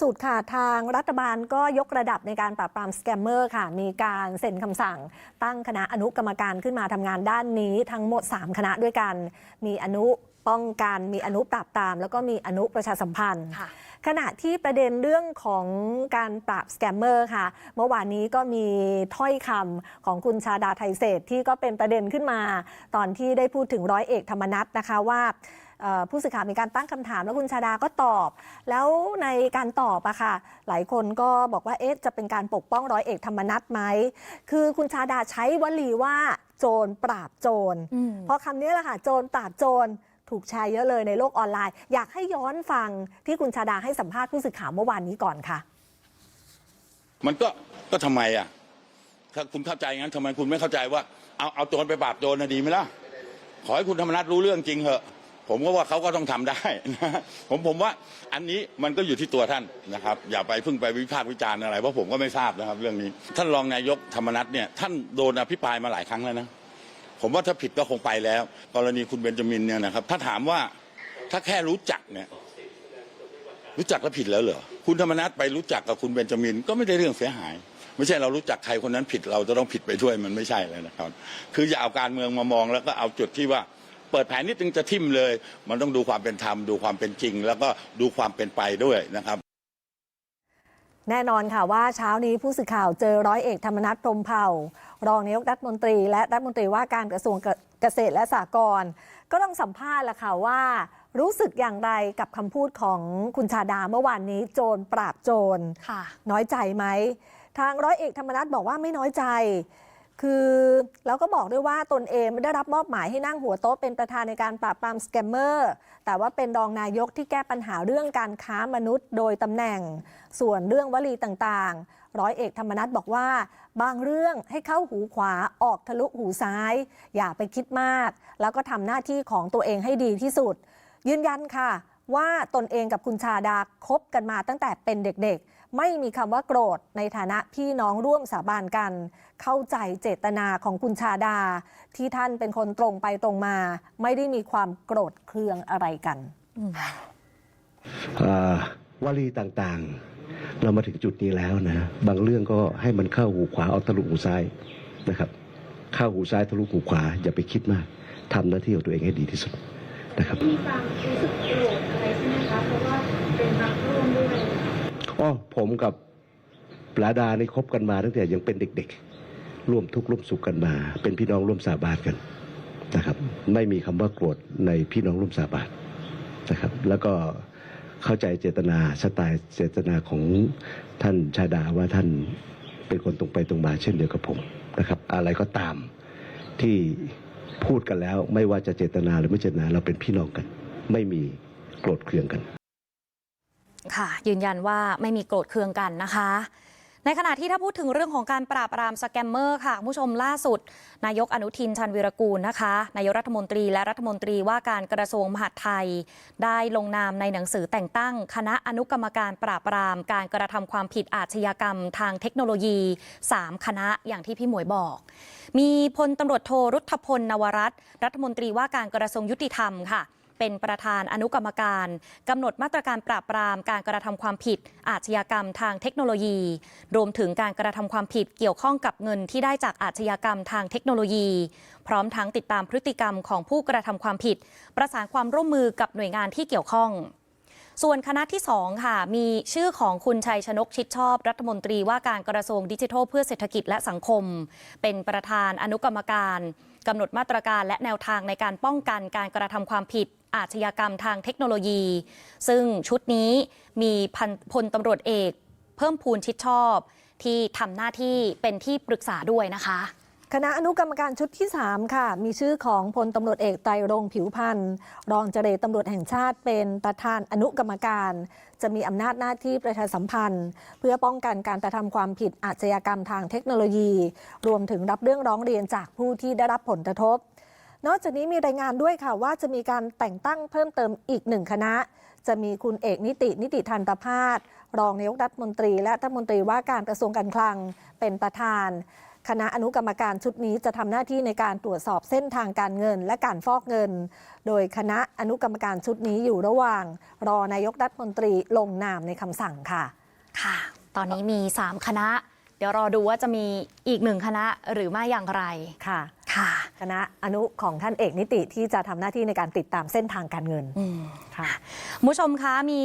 สุดค่ะทางรัฐบาลก็ยกระดับในการปราบปรามสแกมเมอร์ค่ะ มีการเซ็นคำสั่ง ตั้งคณะอนุกรรมการขึ้นมาทำงานด้านนี้ทั้งหมด 3 คณะด้วยกัน มีอนุป้องกันมีอนุปราบปราม แล้วก็มีอนุประชาสัมพันธ์ ขณะที่ประเด็นเรื่องของการปราบสแกมเมอร์ค่ะ เมื่อวานนี้ก็มีถ้อยคำของคุณชาดาไทยเศรษฐ์ที่ก็เป็นประเด็นขึ้นมา ตอนที่ได้พูดถึงร้อยเอกธรรมนัฐนะคะว่า ผู้สื่อข่าวมีการตั้งคำถามแล้วคุณชาดาก็ตอบ แล้วในการตอบอะค่ะ หลายคนก็บอกว่าเอ๊ะจะเป็นการปกป้องร้อยเอกธรรมนัฐไหมคือคุณชาดาใช้วลีว่าโจรปราบโจรอืมเพราะคำนี้แหละค่ะโจรปราบโจรถูกแชร์เยอะเลยในโลกออนไลน์ อยากให้ย้อนฟังที่คุณชาดาให้สัมภาษณ์ผู้สื่อข่าวเมื่อวานนี้ก่อนค่ะ มันก็ก็ทำไมอะ ถ้าคุณเข้าใจงั้นทำไมคุณไม่เข้าใจว่าเอาเอาโจรไปปราบโจรนะดีไหมล่ะ ขอให้คุณธรรมนัฐรู้เรื่องจริงเหอะ ผมก็ว่าเขาก็ต้องทำได้นะผมผมว่าอันนี้มันก็อยู่ที่ตัวท่านนะครับ อย่าไปพิ่งไปวิพากษ์วิจารณ์อะไรเพราะผมก็ไม่ทราบนะครับเรื่องนี้ ท่านรองนายกธรรมนัฐเนี่ยท่านโดนอภิปรายมาหลายครั้งแล้วนะผมว่าถ้าผิดก็คงไปแล้ว กรณีคุณเบนจามินเนี่ยนะครับ ถ้าถามว่าถ้าแค่รู้จักเนี่ยรู้จักแล้วผิดแล้วเหรอคุณธรรมนัฐไปรู้จักกับคุณเบนจามินก็ไม่ได้เรื่องเสียหาย ไม่ใช่เรารู้จักใครคนนั้นผิดเราจะต้องผิดไปด้วยมันไม่ใช่เลยนะครับ คืออย่าเอาการเมืองมามองแล้วก็เอาจุดที่ว่า ปิดแผนนิดนึงจะทิ่มเลย มันต้องดูความเป็นธรรมดูความเป็นจริง แล้วก็ดูความเป็นไปด้วยนะครับแน่นอนค่ะว่าเช้านี้ผู้สื่อข่าวเจอร้อยเอกธรรมนัฐพรหมเผ่า รองนายกรัฐมนตรี และรัฐมนตรีว่าการกระทรวงเกษตรและสหกรณ์ก็ต้องสัมภาษณ์ละค่ะว่า รู้สึกอย่างไรกับคำพูดของคุณชาดาเมื่อวานนี้โจรปราบโจรค่ะน้อยใจไหม ทางร้อยเอกธรรมนัฐบอกว่าไม่น้อยใจ คือแล้วก็บอกด้วยว่าตนเองไม่ได้รับมอบหมายให้นั่งหัวโต๊ะเป็นประธานในการปราบปรามสแกมเมอร์แต่ว่าเป็นรองนายกที่แก้ปัญหาเรื่องการค้ามนุษย์โดยตำแหน่ง ส่วนเรื่องวลีต่างๆ ร้อยเอกธรรมนัฐบอกว่า บางเรื่องให้เข้าหูขวาออกทะลุหูซ้าย อย่าไปคิดมาก แล้วก็ทำหน้าที่ของตัวเองให้ดีที่สุด ยืนยันค่ะ ว่าตนเองกับคุณชาดาคบกันมาตั้งแต่เป็นเด็กๆ ไม่มีคำว่าโกรธในฐานะพี่น้องร่วมสาบานกัน เข้าใจเจตนาของคุณชาดา ที่ท่านเป็นคนตรงไปตรงมา ไม่ได้มีความโกรธเคืองอะไรกันอ่าวลีต่างๆ เรามาถึงจุดนี้แล้วนะ บางเรื่องก็ให้มันเข้าหูขวาเอาทะลุหูซ้ายนะครับ เข้าหูซ้ายทะลุหูขวา อย่าไปคิดมากทำหน้าที่ของตัวเองให้ดีที่สุดนะครับมีความรู้สึกโกรธอะไรใช่ไหมคะเพราะว่าเป็นพักร่วมด้วย อ๋อผมกับปลาดานี่คบกันมาตั้งแต่ยังเป็นเด็กๆ ร่วมทุกข์ร่วมสุขกันมา เป็นพี่น้องร่วมสาบานกันนะครับ ไม่มีคำว่าโกรธในพี่น้องร่วมสาบานนะครับ แล้วก็เข้าใจเจตนาสไตล์เจตนาของท่านชาดาว่าท่านเป็นคนตรงไปตรงมาเช่นเดียวกับผมนะครับ อะไรก็ตามที่พูดกันแล้ว ไม่ว่าจะเจตนาหรือไม่เจตนาเราเป็นพี่น้องกัน ไม่มีโกรธเคืองกัน ค่ะ ยืนยันว่าไม่มีโกรธเคืองกันนะคะ ในขณะที่ถ้าพูดถึงเรื่องของการปราบปรามสแกมเมอร์ค่ะคุณผู้ชมล่าสุด นายกอนุทินชันวีรกูลนะคะ นายกรัฐมนตรีและรัฐมนตรีว่าการกระทรวงมหาดไทย ได้ลงนามในหนังสือแต่งตั้ง คณะอนุกรรมการปราบปราม การกระทำความผิดอาชญากรรม ทางเทคโนโลยี 3 คณะอย่างที่พี่หมวยบอก มีพลตำรวจโทรุทธพลนวรัตน์รัฐมนตรีว่าการกระทรวงยุติธรรมค่ะ เป็นประธานอนุกรรมการกำหนดมาตรการปราบปรามการกระทำความผิด อาชญากรรมทางเทคโนโลยี รวมถึงการกระทำความผิดเกี่ยวข้องกับเงินที่ได้จากอาชญากรรมทางเทคโนโลยี พร้อมทั้งติดตามพฤติกรรมของผู้กระทำความผิด ประสานความร่วมมือกับหน่วยงานที่เกี่ยวข้อง ส่วนคณะที่ 2 ค่ะ มีชื่อของคุณชัยชนกชิดชอบ รัฐมนตรีว่าการกระทรวงดิจิทัลเพื่อเศรษฐกิจและสังคม เป็นประธานอนุกรรมการกำหนดมาตรการและแนวทางในการป้องกันการกระทำความผิด อาชญากรรมทางเทคโนโลยี ซึ่งชุดนี้มีพันพลตำรวจเอก เพิ่มพูนชิดชอบ ที่ทำหน้าที่เป็นที่ปรึกษาด้วยนะคะ คณะอนุกรรมการชุดที่ 3 ค่ะ มีชื่อของพลตำรวจเอกไตรรงผิวพันธ์รองเจรตำรวจแห่งชาติเป็นประธานอนุกรรมการ จะมีอำนาจหน้าที่ประชาสัมพันธ์ เพื่อป้องกันการกระทำความผิดอาชญากรรมทางเทคโนโลยี รวมถึงรับเรื่องร้องเรียนจากผู้ที่ได้รับผลกระทบ นอกจากนี้มีรายงานด้วยค่ะว่าจะมีการแต่งตั้งเพิ่มเติมอีกหนึ่งคณะ จะมีคุณเอกนิตินิติทันตภาสรองนายกรัฐมนตรี และรัฐมนตรีว่าการกระทรวงการคลังเป็นประธาน คณะอนุกรรมการชุดนี้จะทำหน้าที่ในการตรวจสอบเส้นทางการเงินและการฟอกเงิน โดยคณะอนุกรรมการชุดนี้อยู่ระหว่าง รอนายกรัฐมนตรีลงนามในคำสั่งค่ะ ค่ะ ตอนนี้มี 3 คณะ เดี๋ยวรอดูว่าจะมีอีกหนึ่งคณะหรือไม่อย่างไร ค่ะ ค่ะ คณะอนุของท่านเอกนิติที่จะทำหน้าที่ในการติดตามเส้นทางการเงินอืมค่ะ คุณผู้ชมคะมี